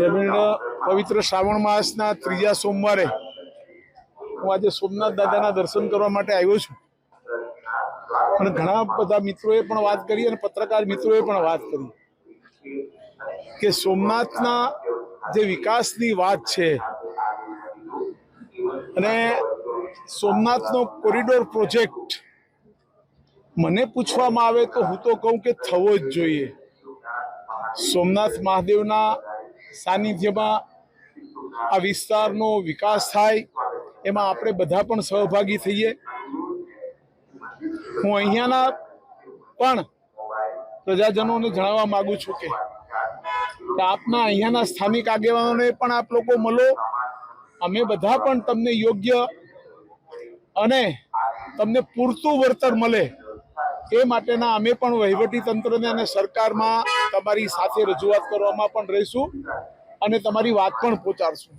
પ્રવીણ પવિત્ર શ્રાવણ માસના ત્રીજા સોમવારે હું આજે સોમનાથ દાદાના દર્શન કરવા માટે આવ્યો છું. અને ઘણા બધા મિત્રોએ પણ વાત કરી અને પત્રકાર મિત્રોએ પણ વાત કરી કે સોમનાથના જે વિકાસની વાત છે અને સોમનાથનો કોરિડોર પ્રોજેક્ટ મને પૂછવામાં આવે તો હું તો કહું કે થવો જ જોઈએ. સોમનાથ મહાદેવના સાનિધ્યમાં આ વિસ્તારનો વિકાસ થાય, એમાં આપણે બધા પણ સહભાગી થઈએ. હું અહીંયાના પણ પ્રજાજનોને જણાવવા માગું છું કે આપના અહીંયાના સ્થાનિક આગેવાનોને પણ આપ લોકો મળો. અમે બધા પણ તમને યોગ્ય અને તમને પૂરતું વળતર મળે. એ માટેના અમે પણ વહીવટી તંત્રને અને સરકારમાં તમારી સાથે રજૂઆત કરવામાં પણ રહીશું અને તમારી વાત પણ પહોંચાડશું.